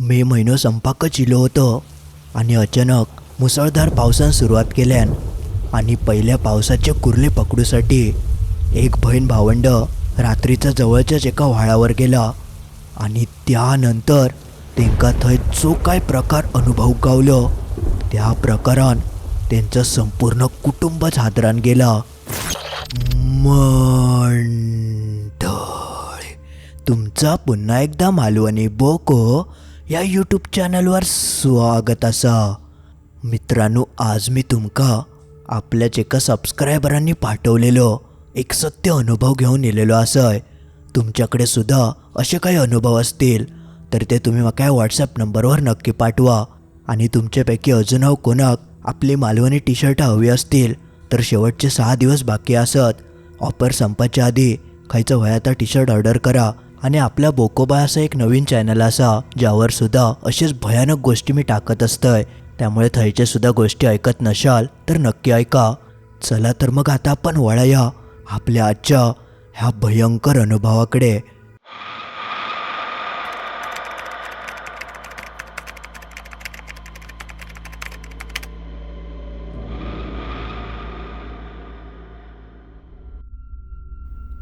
मे महिनो संपाकच इलो होतो. आणि अचानक मुसळधार पावसान सुरुवात केल्यान आणि पहिल्या पावसाचे कुर्ले पकडूसाठी एक बहीण भावंड रात्रीच्या जवळच्याच एका व्हाळावर गेला. आणि त्यानंतर तेंका थंय जो काय प्रकार अनुभव गावलो त्या प्रकारान त्यांचं संपूर्ण कुटुंबच हादरान गेला. मंडळ तुमचा पुन्हा एकदा मालवणी बोको. या यूट्यूब चॅनलवर स्वागत असा. मित्रांनो आज मी तुमका आपल्याच एका सबस्क्रायबरांनी पाठवलेलो एक सत्य अनुभव घेऊन येलेलो असय. तुमच्याकडे सुद्धा असे काही अनुभव असतील तर ते तुम्ही म्हाका व्हॉट्सॲप नंबरवर नक्की पाठवा. आणि तुमच्यापैकी अजून हांव कोणाक आपली मालवणी टी शर्ट हवी असतील तर शेवटचे सहा दिवस बाकी असत. ऑफर संपाच्या आधी खायचं वयाचा टी शर्ट ऑर्डर करा. आणि आपला बोकोबा असं एक नवीन चॅनल असा ज्यावर सुद्धा असेच भयानक गोष्टी मी टाकत असतंय. त्यामुळे थैचे सुद्धा गोष्टी ऐकत नशाल तर नक्की ऐका. चला तर मग आता आपण वळूया आपल्या आजच्या ह्या भयंकर अनुभवाकडे.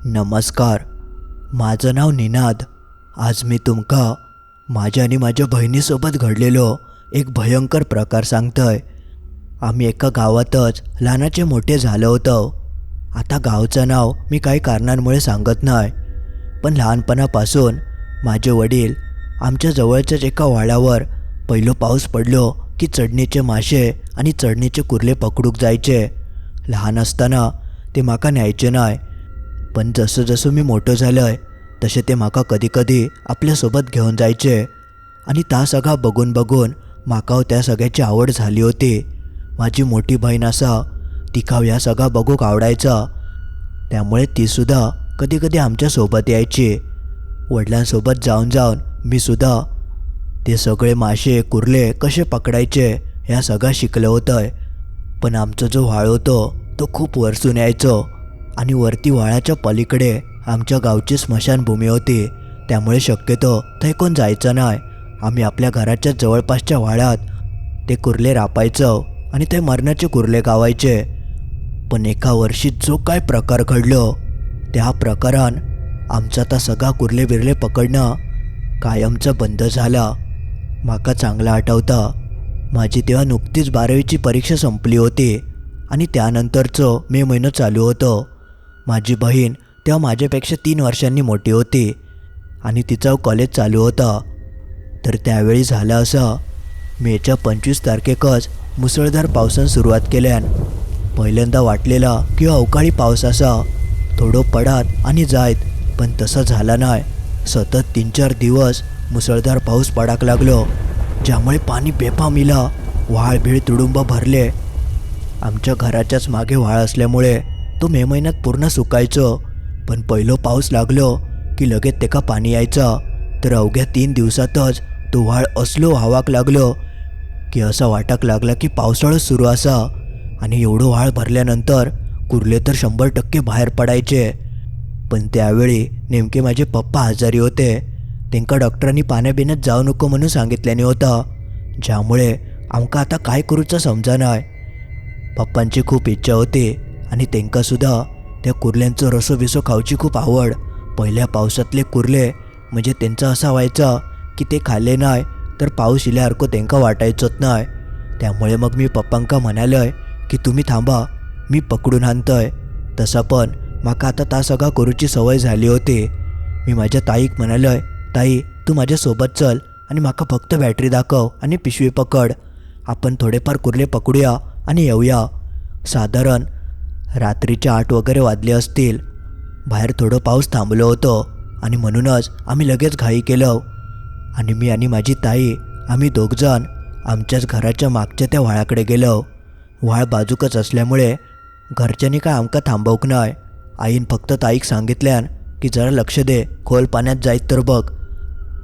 नमस्कार. माझं नाव निनाद. आज मी तुमका माझ्या आणि माझ्या बहिणीसोबत घडलेलो एक भयंकर प्रकार सांगतोय. आम्ही एका गावातच लहानाचे मोठे झालो होतो. आता गावचं नाव मी काही कारणांमुळे सांगत नाही. पण लहानपणापासून माझे वडील आमच्या जवळच्याच एका वाड्यावर पहिलो पाऊस पडलो की चढणीचे मासे आणि चढणीचे कुर्ले पकडूक जायचे. लहान असताना ते माका न्यायचे नाही. पण जसं जसं मी मोठं आहे तसे ते माका कधी कधी आपल्यासोबत घेऊन जायचे. आणि त्या सगळा बघून बघून माकाव त्या सगळ्याची आवड झाली होती. माझी मोठी बहीण असा तिकाव या सगळा बघूक आवडायचा. त्यामुळे तीसुद्धा कधी कधी आमच्यासोबत यायची. वडिलांसोबत जाऊन जाऊन मी सुद्धा ते सगळे मासे कुर्ले कसे पकडायचे ह्या सगळं शिकलं होतं पण आमचा जो व्हाळ होतो तो खूप वरसून यायचो. आणि वरती व्हाळाच्या पलीकडे आमच्या गावची स्मशानभूमी होती. त्यामुळे शक्यतो थंय कोण जायचं नाही. आम्ही आपल्या घराच्या जवळपासच्या व्हाळात ते कुर्ले रापायचं आणि ते मरणाचे कुर्ले गावायचे. पण एका वर्षी जो काय प्रकार घडलो त्या प्रकारान आमचा आता सगळा कुर्ले बिर्ले पकडणं कायमचा बंद झाला. माका चांगला आठवता माझी तेव्हा नुकतीच बारावीची परीक्षा संपली होती आणि त्यानंतरचं मे महिनो चालू होतं. माझी बहीण तेव्हा माझ्यापेक्षा तीन वर्षांनी मोठी होती आणि तिचा कॉलेज चालू होता. तर त्यावेळी झालं असं. मेच्या पंचवीस तारखेकच मुसळधार पावसान सुरुवात केल्यान पहिल्यांदा वाटलेला की अवकाळी पाऊस असा. थोडं पडात आणि जायत पण तसं झालं नाही. सतत तीन चार दिवस मुसळधार पाऊस पडाक लागलो ज्यामुळे पाणी बेफाम इला व्हाळ भीळ तुडुंब भरले. आमच्या घराच्याच मागे व्हाळ असल्यामुळे तो मे महिन्यात पूर्ण सुकायचो. पण पहिलो पाऊस लागलो की लगेच तेका पाणी यायचा. तर अवघ्या तीन दिवसातच तो व्हाळ असलो व्हावाक लागलो की असा वाटाक लागला की पावसाळाच सुरू असा आणि एवढं व्हाळ भरल्यानंतर कुर्ले तर शंभर टक्के बाहेर पडायचे. पण त्यावेळी नेमके माझे पप्पा आजारी होते. त्यांका डॉक्टरांनी पाण्याबिण्यात जाऊ नको म्हणून सांगितल्याने होता. ज्यामुळे आमका आता काय करूचं समजा नाही पप्पांची खूप इच्छा होती. आणि त्यांका सुद्धा त्या कुर्ल्यांचं रसो बिसो खाऊची खूप आवड. पहिल्या पावसातले कुर्ले म्हणजे त्यांचं असा व्हायचं की ते खाल्ले नाही तर पाऊस इल्यासारखं त्यांका वाटायचंच नाही. त्यामुळे मग मी पप्पांका म्हणालोय की तुम्ही थांबा मी पकडून आणतोय. तसं पण माका आता ता सगळा करूची सवय झाली होती. मी माझ्या ताईक म्हणालोय ताई तू माझ्यासोबत चल आणि माका फक्त बॅटरी दाखव आणि पिशवी पकड. आपण थोडेफार कुर्ले पकडूया आणि येऊया. साधारण रात्रीच्या आठ वगैरे वाजले असतील. बाहेर थोडं पाऊस थांबलो होतो आणि म्हणूनच आम्ही लगेच घाई केलं. आणि मी आणि माझी ताई आम्ही दोघजण आमच्याच घराच्या मागच्या त्या व्हाळाकडे गेलो. व्हाळ बाजूकच असल्यामुळे घरच्यांनी काय आमका थांबवक नाही आईन फक्त ताईक सांगितल्यान की जरा लक्ष दे खोल पाण्यात जायत तर बघ.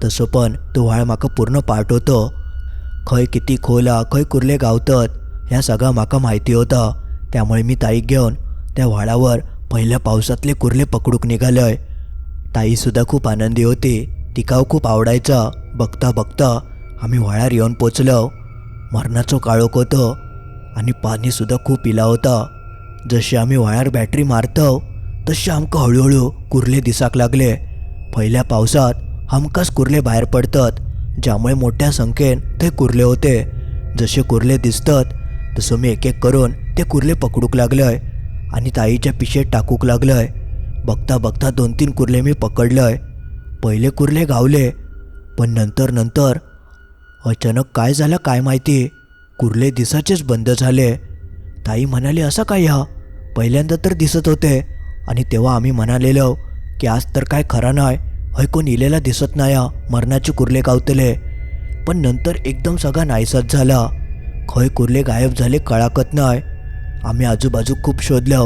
तसं पण तो व्हाळ माका पूर्ण पाठ होतो. खंय किती खोल हा खंय कुर्ले गावतत ह्या सगळं माका माहिती होतं. त्यामुळे मी ताईक घेऊन त्या व्हाळावर पहिल्या पावसातले कुर्ले पकडूक निघालंय. ताईसुद्धा खूप आनंदी होती. तिकाव खूप आवडायचा. बघता बघता आम्ही व्हाळार येऊन पोचलो. मरणाचं काळोख होतं आणि पाणीसुद्धा खूप पिला होता. जशी आम्ही व्हाळार बॅटरी मारतो तसे आमकां हळूहळू कुर्ले दिसाक लागले. पहिल्या पावसात हमकाच कुर्ले बाहेर पडतात ज्यामुळे मोठ्या संख्येन ते कुर्ले होते. जसे कुर्ले दिसतात तसं मी एक एक करून ते कुर्ले पकडूक लागलंय. आणि ताईच्या पिशेत टाकूक लागलंय. बघता बघता दोन तीन कुर्ले मी पकडलंय. पहिले कुर्ले गावले पण नंतर नंतर अचानक काय झालं काय माहिती? कुर्ले दिसाचेच बंद झाले. ताई म्हणाली असं काय ह्या पहिल्यांदा तर दिसत होते. आणि तेव्हा आम्ही म्हणालेलो की आज तर काय खरा नाही. हय कोण इलेला दिसत नाही हा, मरणाचे कुर्ले गावतले. पण नंतर एकदम सगळा नाहीसाच झाला. खय कुर्ले गायब झाले कळाकत नाही. आम्ही आजूबाजू खूप शोधल्या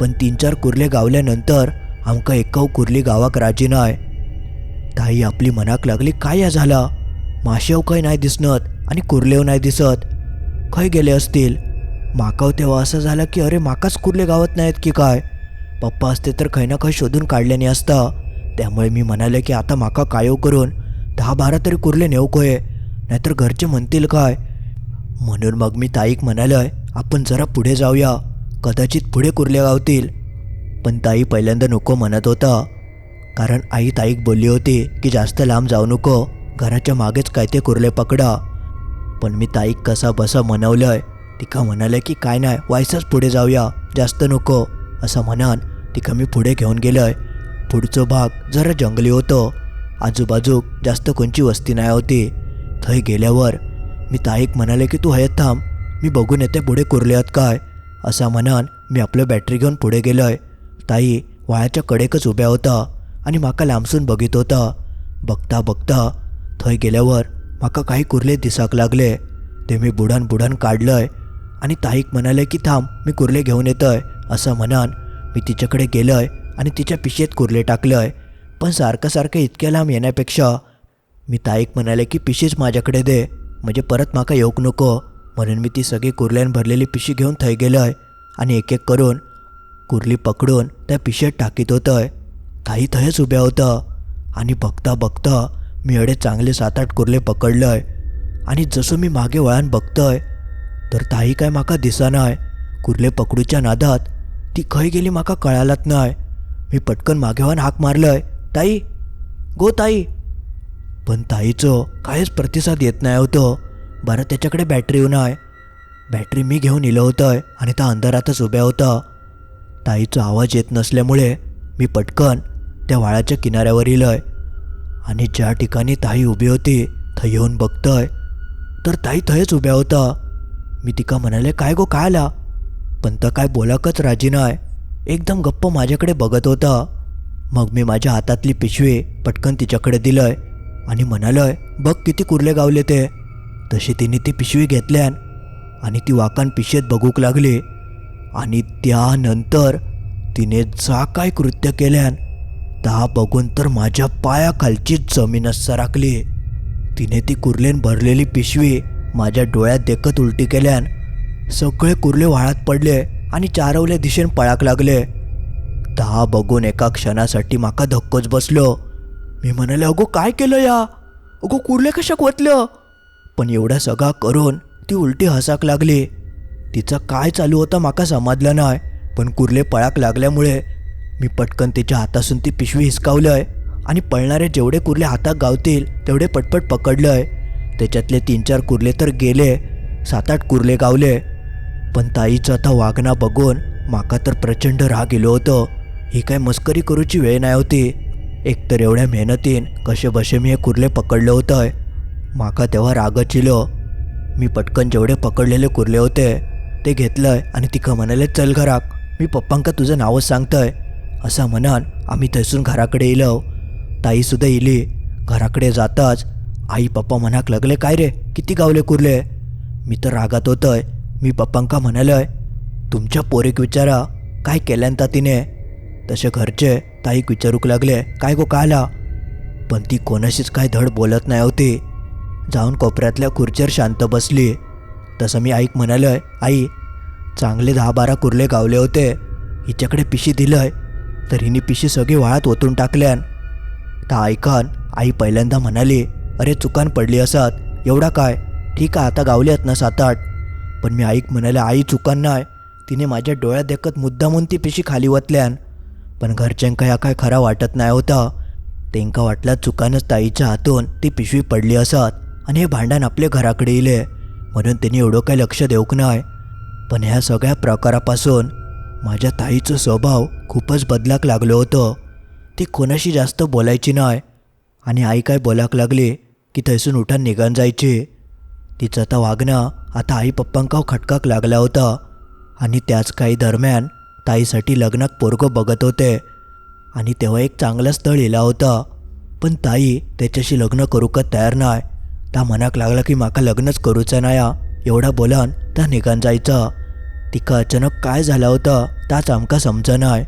पण तीन चार कुर्ले गावल्यानंतर आमका एकाव कुर्ली गावाक राजी नाय. ताई आपली मनाक लागली काय या झाला? माशेव काय नाही दिसणत आणि कुर्लेव नाही दिसत. खय गेले असतील? माकाव तेव्हा असं झालं की अरे माकाच कुर्ले गावत नाहीत की काय? पप्पा असते तर खै ना खंय शोधून काढल्याने असता. त्यामुळे मी म्हणाले की आता माका कायव करून दहा बारा तरी कुर्ले नेऊ कोये नाहीतर घरचे म्हणतील काय? म्हणून मग मी ताईक म्हणालय आपण जरा पुढे जाऊया. कदाचित पुढे कुरले गावतील. पण ताई पहिल्यांदा नको म्हणत होता. कारण आई ताईक बोलली होती की जास्त लांब जाऊ नको. घराच्या मागेच काय ते कुर्ले पकडा. पण मी ताईक कसा बसा म्हणवलंय तिका म्हणाले की काय नाही व्हायचंच पुढे जाऊया. जास्त नको. असं म्हणान तिका मी पुढे घेऊन गेलोय. पुढचं भाग जरा जंगली होतं. आजूबाजूक जास्त कोणची वस्ती नाही होती. थंय गेल्यावर मी ताईक म्हणाले की तू हयत थांब. मी बघून येते पुढे कुर्ले आहेत काय? असा म्हणान मी आपलं बॅटरी घेऊन पुढे गेलोय. ताई वाळ्याच्या कडेकच उभ्या होता आणि माका लांबसून बघित होता. बघता बघता थंय गेल्यावर माका काही कुर्ले दिसाक लागले. ते मी बुडान बुडान काढलंय आणि ताईक म्हणाले की थांब मी कुर्ले घेऊन येतोय. असं म्हणान मी तिच्याकडे गेलोय आणि तिच्या पिशेत कुर्ले टाकलंय. पण सारखं सारखं इतक्या लांब येण्यापेक्षा मी ताईक म्हणाले की पिशीच माझ्याकडे दे. म्हणजे परत माका येऊक नको. म्हणून मी ती सगळी कुर्ल्यान भरलेली पिशी घेऊन थंय गेलोय आणि एक एक करून कुर्ली पकडून त्या पिशेत टाकीत होतंय. ताई थंयच उभ्या होतं आणि बघता बघता मी एवढे चांगले सात आठ कुर्ले पकडलंय. आणि जसं मी मागे वळान बघतोय तर ताई काय माका दिसनाय कुर्ले पकडूच्या नादात ती खंय गेली माका कळालात नाय. मी पटकन मागेवान हाक मारलंय ताई गो ताई. पण ताईचं काहीच प्रतिसाद येत नाही होतं. बरं त्याच्याकडे बॅटरी येऊन आहे. बॅटरी मी घेऊन इलं होतं आणि त्या अंधारातच उभ्या होता. ताईचा आवाज येत नसल्यामुळे मी पटकन त्या वाळाच्या किनाऱ्यावर इलंय. आणि ज्या ठिकाणी ताई उभी होती थं येऊन बघतोय. तर ताई थंयच उभ्या होता. मी तिका म्हणाले काय गो काय आला? पण तर काय बोलाकच राजी नाही एकदम गप्प माझ्याकडे बघत होता. मग मी माझ्या हातातली पिशवी पटकन तिच्याकडे दिलंय आणि म्हणालय बघ किती कुर्ले गावले ते. तशी तिने ती पिशवी घेतल्यान आणि ती वाकान पिशेत बघूक लागली. आणि त्यानंतर तिने जा काय कृत्य केल्यान ता बघून तर माझ्या पायाखालचीच जमीनच सराकली तिने ती कुर्लेन भरलेली पिशवी माझ्या डोळ्यात देखत उलटी केल्यान सगळे कुर्ले वाळात पडले आणि चारवल्या दिशेन पळाक लागले. ता बघून एका क्षणासाठी माका धक्कोच बसलो. मी म्हणाले अगो काय केलं या? अगो कुर्ले कशाक वतलं? पण एवढा सगळा करून ती उलटी हसाक लागली. तिचं काय चालू होतं माका समजलं नाही पण कुर्ले पळाक लागल्यामुळे मी पटकन तिच्या हातासून ती पिशवी हिसकावलंय आणि पळणारे जेवढे कुर्ले हातात गावतील तेवढे पटपट पकडलंय. त्याच्यातले तीन चार कुर्ले तर गेले सात आठ कुर्ले गावले. पण ताईचं आता वागणा बघून माका तर प्रचंड राग गेलो होतो. ही काय मस्करी करूची वेळ नाही होती. एकतर एवढ्या मेहनतीन कसे बसे मी हे कुर्ले पकडलं होतं माका तेव्हा रागच इलो मी पटकन जेवढे पकडलेले कुरले होते ते घेतलंय आणि तिका म्हणाले चल घराक मी पप्पांका तुझं नावच सांगतोय. असं म्हणान आम्ही थंयसून घराकडे येलो ताईसुद्धा इली. घराकडे जाताच आई पप्पा म्हणाक लागले काय रे किती गावले कुर्ले? मी तर रागात होतोय. मी पप्पांका म्हणालोय तुमच्या पोरीक विचारा काय केल्यानता तिने? तसे घरचे ताईक विचारूक लागले काय गो काला? पण ती कोणाशीच काय धड बोलत नाही होती. जाऊन कोपऱ्यातल्या खुर्चीवर शांत बसली. तसं मी आईक म्हणालोय आई चांगले दहा बारा कुर्ले गावले होते. हिच्याकडे पिशी दिलंय. तर हिने पिशी सगळी वाळात ओतून टाकल्यान. तर ऐकान आई पहिल्यांदा म्हणाली. अरे चुकान पडली असत. एवढा काय? ठीक आहे आता गावले आहेत ना सात आठ पण मी आईक म्हणाले आई चुकान नाही तिने माझ्या डोळ्यात देखत मुद्दामून ती पिशी खाली वतल्यान पण घरच्यांका या काय खरा वाटत नाही होता. त्यांका वाटलं चुकानच ताईच्या हातून ती पिशवी पडली असत. आणि हे भांडण आपल्या घराकडे येले. म्हणून त्यांनी एवढं काही लक्ष देऊक नाही पण ह्या सगळ्या प्रकारापासून माझ्या ताईचं स्वभाव खूपच बदलाक लागलो होतं. ती कोणाशी जास्त बोलायची नाही आणि आई काय बोलाक लागली की थैसून उठान निघून जायची. तिचं आता वागणं आता आई पप्पांका खटकाक लागला होता. आणि त्याच काही दरम्यान ताईसाठी लग्नात पोरगं बघत होते. आणि तेव्हा एक चांगलं स्थळ येला होता. पण ताई त्याच्याशी लग्न करूकच तयार नाही त्या मनाक लागला की माका लग्नच करूचं नाया. एवढा बोलान त्या निघान जायचा. तिका अचानक काय झालं होतं त्याच आमका समजा नाय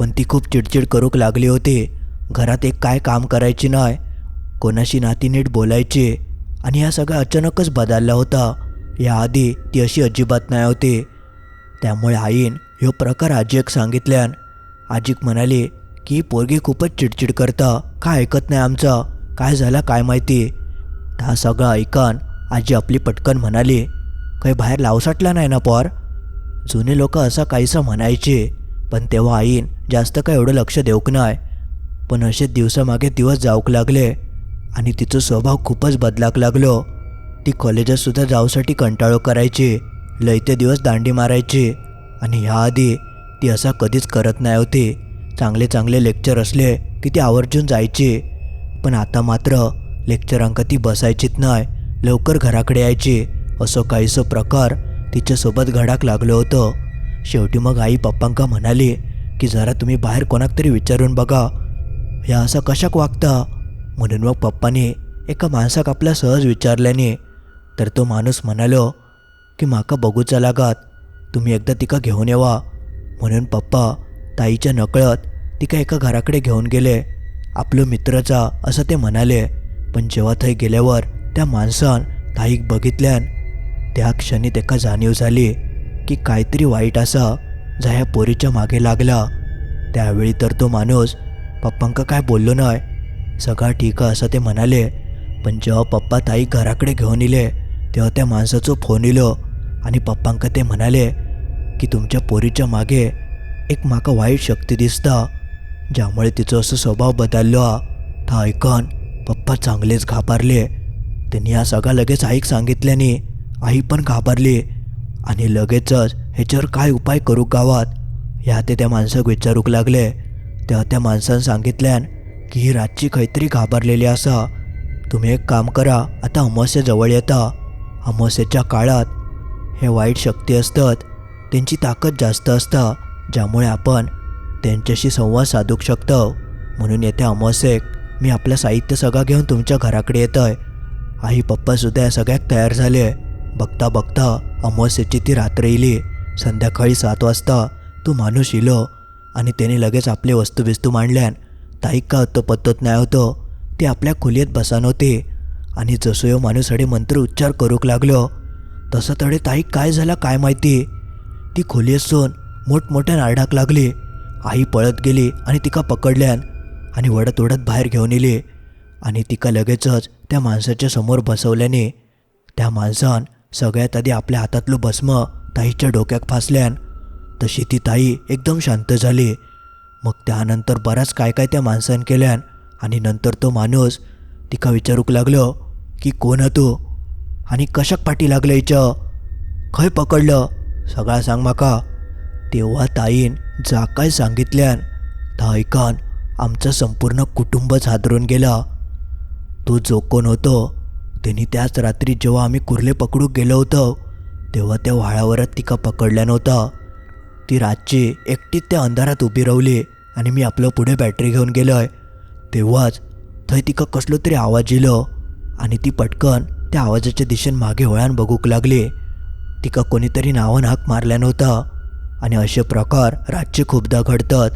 पण ती खूप चिडचिड करूक लागली होती. घरात एक काय काम करायची नाय. कोणाशी नाती नीट बोलायचे. आणि ह्या सगळ्या अचानकच बदलला होता. याआधी ती अशी अजिबात नाही होती. त्यामुळे आईन ह्यो प्रकार आजीक सांगितल्यान आजीक म्हणाली की पोरगी खूपच चिडचिड करता. काय ऐकत नाही आमचं? काय झालं काय माहिती? हा सगळं ऐकन आजी आपली पटकन म्हणाली काही बाहेर लावसाटला नाही ना पोर? जुने लोक असं काहीसं म्हणायचे पण तेव्हा आईन जास्त काय एवढं लक्ष देऊक नाही पण असे दिवसामागे दिवस जाऊक लागले आणि तिचं स्वभाव खूपच बदलाक लागलो. ती कॉलेजातसुद्धा जाऊसाठी कंटाळो करायची लयते दिवस दांडी मारायची आणि ह्याआधी ती असा कधीच करत नाही होती. चांगले चांगले लेक्चर असले की ती आवर्जून जायची. पण आता मात्र लेक्चरांका ती बसायचीच नाही लवकर घराकडे यायची. असं काहीसं प्रकार तिच्यासोबत घडाक लागलं होतं. शेवटी मग आई पप्पांका म्हणाली की जरा तुम्ही बाहेर कोणाक तरी विचारून बघा. ह्या असं कशाक वागता? म्हणून मग पप्पाने एका माणसाक आपल्या सहज विचारल्याने तर तो माणूस म्हणालो की माका बघूचा लागात. तुम्ही एकदा तिका घेऊन येवा. म्हणून पप्पा ताईच्या नकळत तिका एका घराकडे घेऊन गेले. आपलं मित्रचा असं ते म्हणाले. पण जेव्हा थंय गेल्यावर त्या माणसान ताईक बघितल्यान त्या क्षणी तेका जाणीव झाली की काहीतरी वाईट असा जा ह्या पोरीच्या मागे लागला. त्यावेळी तर तो माणूस पप्पांका काय बोललो नाही सगळं ठीक आहे असं ते म्हणाले. पण जेव्हा पप्पा ताई घराकडे घेऊन इले तेव्हा त्या माणसाचं फोन इलो आणि पप्पांका ते म्हणाले की तुमच्या पोरीच्या मागे एक माका वाईट शक्ती दिसता ज्यामुळे तिचं असं स्वभाव बदललो हा था ऐकन. पप्पा चांगलेच घाबरले. त्यांनी हा सगळा लगेच आईक सांगितल्याने आई पण घाबरली. आणि लगेचच ह्याच्यावर काय उपाय करू गावात? ह्या ते त्या माणसाक विचारूक लागले. तेव्हा त्या माणसानं सांगितल्यान की ही रातची काहीतरी घाबरलेली असा तुम्ही एक काम करा आता अमावस्या जवळ येता. अमावस्याच्या काळात हे वाईट शक्ती असतात. त्यांची ताकद जास्त असता ज्यामुळे आपण त्यांच्याशी संवाद साधूक शकतो. म्हणून येत्या अमावस्येक. मी आपलं साहित्य सगळं घेऊन तुमच्या घराकडे येत आहे आई पप्पासुद्धा या सगळ्यात तयार झाले. बघता बघता अमावस्येची ती रात्र येली संध्याकाळी सात वाजता तो माणूस इलो आणि त्याने लगेच आपले वस्तुबिस्तू मांडल्यान ताईक का तो पत्तोत नाही होतं? ते आपल्या खोलीत बसान होते आणि जसं यो माणूस हडे मंत्र उच्चार करूक लागलो. तसं तडे ताईक काय झाला काय माहिती? ती खोली असून मोठमोठ्या नारडाक लागली. आई पळत गेली आणि तिका पकडल्यान आणि वडत वडत बाहेर घेऊन येली आणि तिका लगेचच त्या माणसाच्या समोर बसवल्याने त्या माणसान सगळ्यात आधी आपल्या हातातलं भस्म ताईच्या डोक्यात फासल्यान तशी ती ताई एकदम शांत झाली. मग त्यानंतर बराच काय काय त्या माणसानं केल्यान आणि नंतर तो माणूस तिका विचारूक लागलो की कोण तू? आणि कशाक पाठी लागलं हिचं खंय पकडलं? सगळा सांग म्हाका तेव्हा ताईन जा काय सांगितल्यान ता ऐकान आमचं संपूर्ण कुटुंबच हादरून गेला. तो जो कोण होतो त्यांनी त्याच रात्री जेव्हा आम्ही कुर्ले पकडू गेलो होतो तेव्हा त्या व्हाळावरच तिका पकडल्या नव्हता. ती रातची एकटीच त्या अंधारात उभी राहिली आणि मी आपलं पुढे बॅटरी घेऊन गेलोय. तेव्हाच थंय तिका कसलो तरी आवाज येलो आणि ती पटकन त्या आवाजाच्या दिशेन मागे वळान बघूक लागली. तिका कोणीतरी नावान हाक मारल्या नव्हता. आणि असे प्रकार रातचे खूपदा घडतात.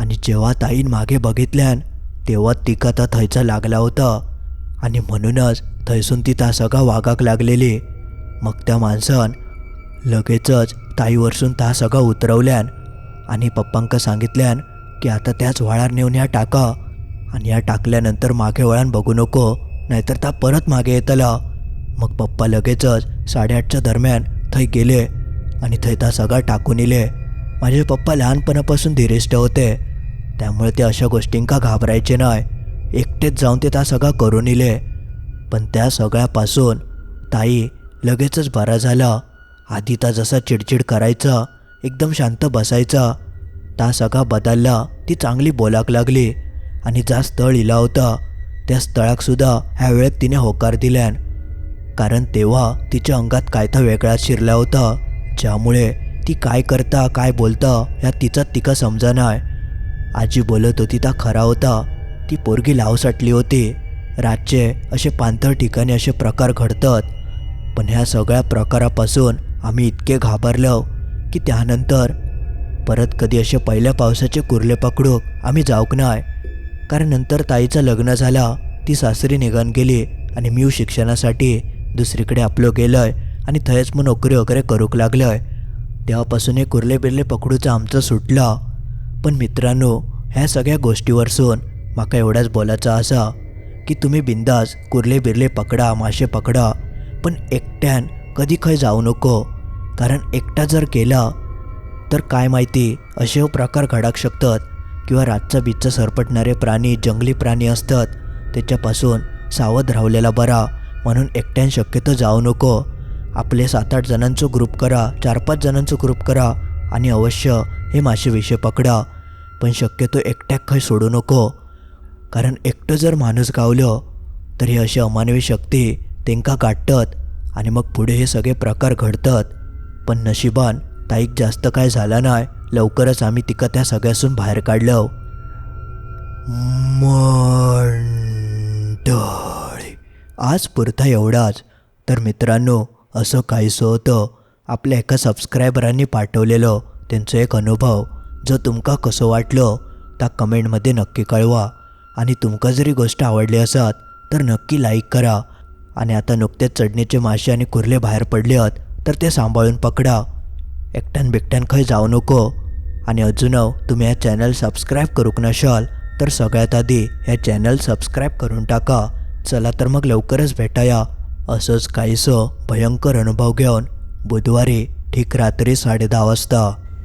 आणि जेव्हा ताईन मागे बघितल्यान तेव्हा तिका तर थंयचा लागला होता. आणि म्हणूनच थंयसून ती त्या सगळा वागाक लागलेली. मग त्या माणसान लगेचच ताईवरसून त्या सगळा उतरवल्यान आणि पप्पांक सांगितल्यान की आता त्याच व्हाळार नेऊन ह्या टाका. आणि ह्या टाकल्यानंतर मागे वळान बघू नको नाहीतर ता परत मागे येतला. मग पप्पा लगेचच साडेआठच्या दरम्यान थंय गेले आणि थंय ता सगळा टाकून इले. माझे पप्पा लहानपणापासून धीरिष्ट होते. त्यामुळे ते अशा गोष्टींका घाबरायचे नाही. एकटेच जाऊन ते त्या सगळा करून इले. पण त्या सगळ्यापासून ताई लगेचच बरा झाला. आधी ता जसा चिडचिड करायचा एकदम शांत बसायचा. ता सगळा बदलला ती चांगली बोलाक लागली. आणि ज्या स्थळ इला होता त्या स्थळाकसुद्धा ह्या वेळेत तिने होकार दिल्यान. कारण तेव्हा तिच्या अंगात काय तर वेगळाच शिरला होता. ज्यामुळे ती काय करता काय बोलता ह्या तिचा तिका समजा आजी बोलत होती ता खरा होता. ती पोरगी लावसाटली होती. रातचे असे पांथळ ठिकाणी असे प्रकार घडतात. पण ह्या सगळ्या प्रकारापासून आम्ही इतके घाबरलो की त्यानंतर परत कधी असे पहिल्या पावसाचे कुर्ले पकडूक आम्ही जाऊक नाही कारण नंतर ताईचं लग्न झाला ती सासरी निघून गेली आणि मी शिक्षणासाठी दुसरीकडे आपलो गेलोय आणि थंयच मग नोकरी वगैरे करूक लागलोय. तेव्हापासून हे कुर्ले बिर्ले पकडूचं आमचं सुटला. पण मित्रांनो ह्या सगळ्या गोष्टीवरसून माका एवढाच बोलायचं असा की तुम्ही बिंदास कुर्ले बिर्ले पकडा मासे पकडा पण एकट्यान कधी खंय जाऊ नको. कारण एकटा जर केला तर काय माहिती असे प्रकार घडक शकतात किंवा रातचा बीचचा सरपटणारे प्राणी जंगली प्राणी असतात त्याच्यापासून सावध रावलेला बरा म्हणून एकट्यान शक्यतो जाऊ नको. आपले सात आठ जणांचं ग्रुप करा चार पाच जणांचं ग्रुप करा आणि अवश्य हे मासे विषय पकडा पण शक्यतो एकट्याक काही सोडू नको. कारण एकटं जर माणूस गावलं तर हे अशी अमानवी शक्ती तेंका गाठतात आणि मग पुढे हे सगळे प्रकार घडतात. पण नशिबान ताईक जास्त काय झाला नाही लवकरच आम्ही तिका त्या सगळ्यासून बाहेर काढलं मंडळी आज पुरता एवढाच. तर मित्रांनो असं काहीसं होतं. आपल्या एका सबस्क्रायबरांनी पाठवलेलं. त्यांचो एक अनुभव जो तुमका कसो वाटलो त्या कमेंटमध्ये नक्की कळवा. आणि तुमका जरी गोष्ट आवडली असत तर नक्की लाईक करा. आणि आता नुकतेच चढणीचे मासे आणि कुर्ले बाहेर पडले आहेत तर ते सांभाळून पकडा. एकट्यान बिकट्यान खंय जाऊ नको. आणि अजून तुम्ही हे चॅनल सबस्क्राईब करूक नशाल तर सगळ्यात आधी हे चॅनल सबस्क्राईब करून टाका. चला तर मग लवकरच भेटाया. असंच काहीसं भयंकर अनुभव घेऊन बुधवारी ठीक रात्री साडे दहा वाजता.